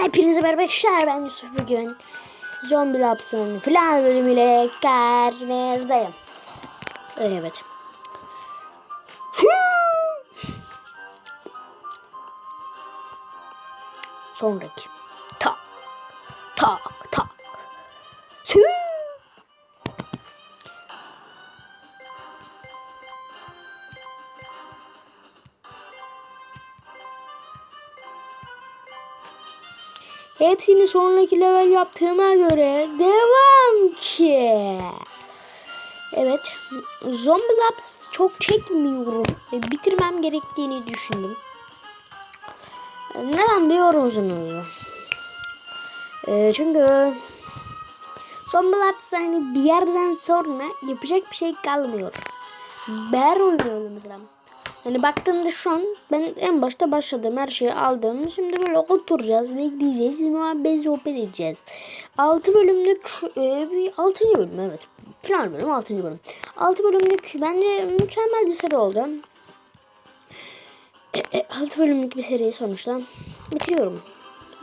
Hepinize merhaba arkadaşlar ben Yusuf. Bugün Zombie Labs'ın filan bölümüyle karşınızdayım. Evet. Sonraki. Tak Tak Hepsini sonraki level yaptığıma göre devam ki. Evet. Zombie Labs çok çekmiyorum. ve Bitirmem gerektiğini düşündüm. Neden biliyor musunuz? Ee, çünkü Zombie Labs hani bir yerden sonra yapacak bir şey kalmıyor. Ber oynuyorum mesela. Hani baktığımda şu an ben en başta başladım. Her şeyi aldım. Şimdi böyle oturacağız, bekleyeceğiz, muhabbet sohbet edeceğiz. 6 bölümlük e, bir 6. bölüm evet. Final bölüm 6. bölüm. 6 bölümlük bence mükemmel bir seri oldu. E, e, 6 bölümlük bir seriyi sonuçta bitiriyorum.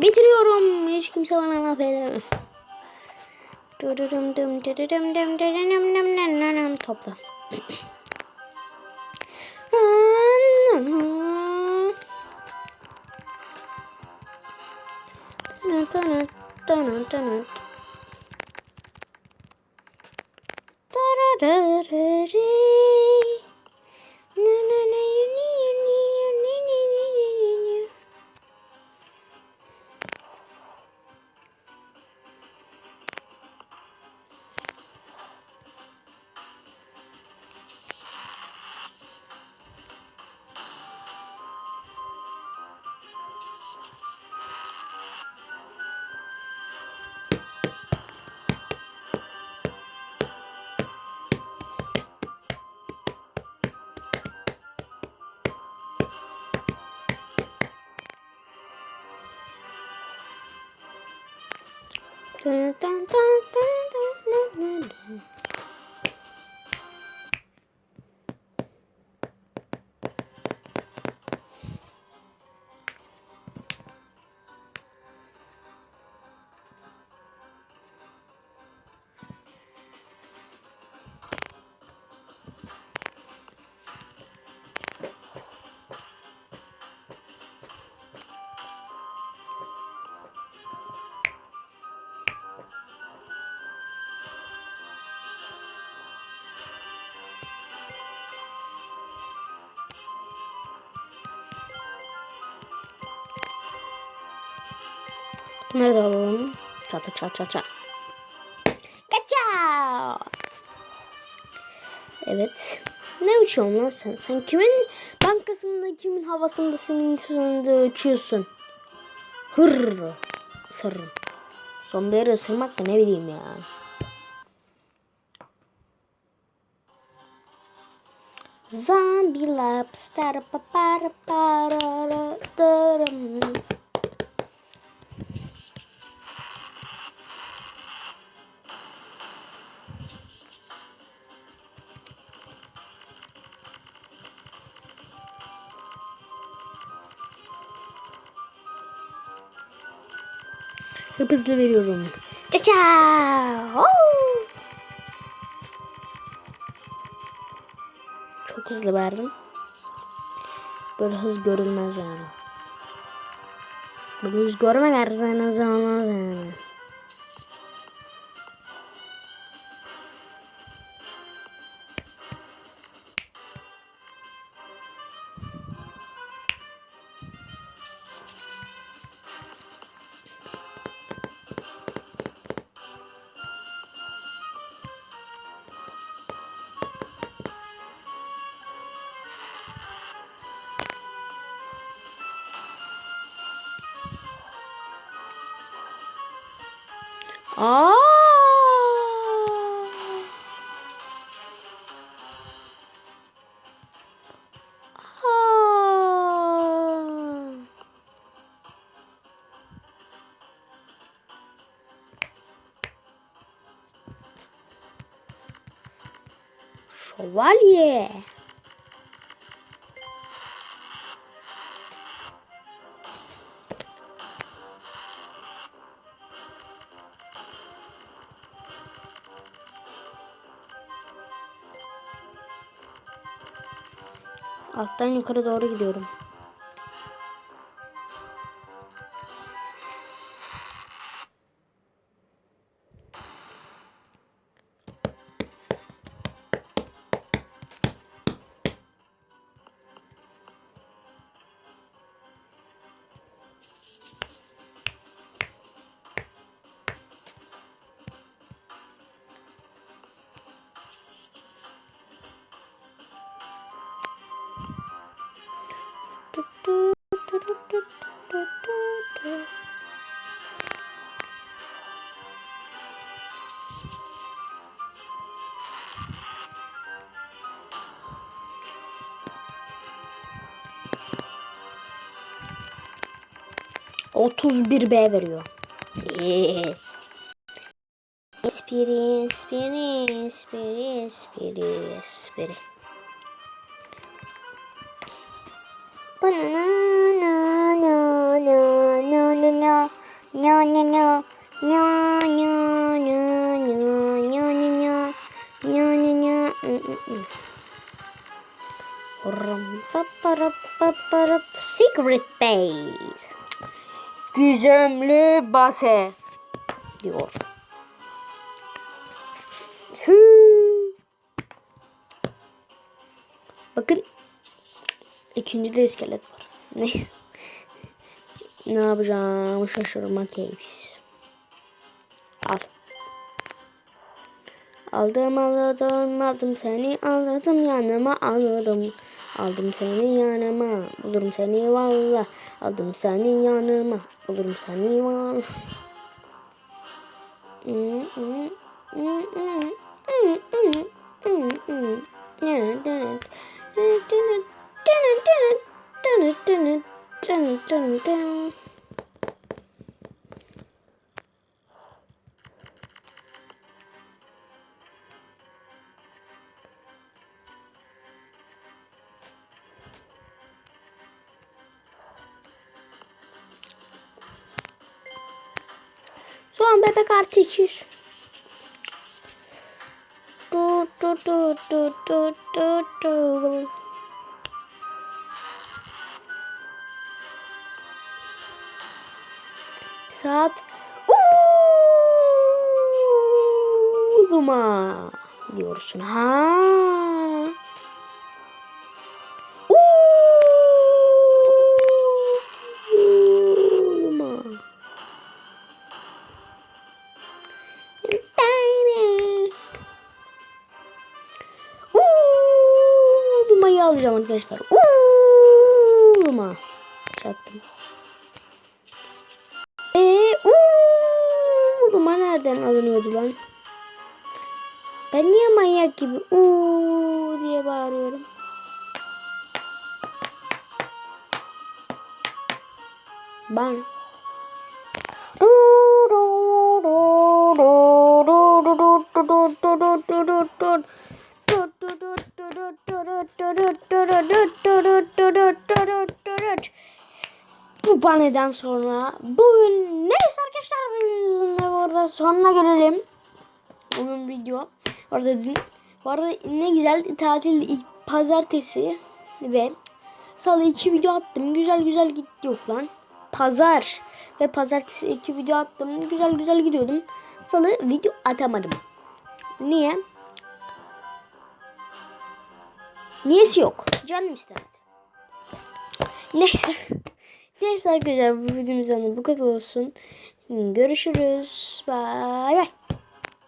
Bitiriyorum. Hiç kimse bana laf edemez. Topla. Dun, dun, dun. Bunları da alalım. Çata çat çat çat. Kaça. Evet. Ne uçuyorsun lan sen? Sen kimin bankasında, kimin havasında, senin sonunda uçuyorsun? Hırr. Sırrım. Zombileri ısırmak da ne bileyim ya. Zombie labs. Tara pa para para. Hıp hızlı veriyorum. Çaça! Çok hızlı verdim. Böyle hız görülmez yani. Böyle hız görmek her zaman olmaz yani. Aa! Şövalye. Alttan yukarı doğru gidiyorum. Otuz bir B veriyor. Espiri, espiri, espiri, espiri, espiri. Secret Base. Gizemli base diyor. Hü. Bakın ikinci de iskelet var. Ne? ne yapacağım şaşırma caves. Al. Aldım aldım aldım seni aldım yanıma aldım. Aldım seni yanıma bulurum seni valla. Aldım seni yanıma bulurum seni valla. Son bebek artı 200. Du, du, du, du, du, du, du. Saat Uuduma diyorsun ha. Alacağım arkadaşlar. Uuduma. Çaktım. Eee nereden alınıyordu lan? Ben niye gibi uuu diye bağırıyorum? Ben. Bu paneden sonra bugün neyse arkadaşlar de burada sonuna gelelim. Bugün video. Orada dün bu arada ne güzel tatil ilk pazartesi ve salı iki video attım. Güzel güzel gitti yok lan. Pazar ve pazartesi iki video attım. Güzel güzel gidiyordum. Salı video atamadım. Niye? Niyesi yok. Canım istemedi. Neyse. Neyse arkadaşlar bu videomuzdan da bu kadar olsun. Görüşürüz. Bye bye.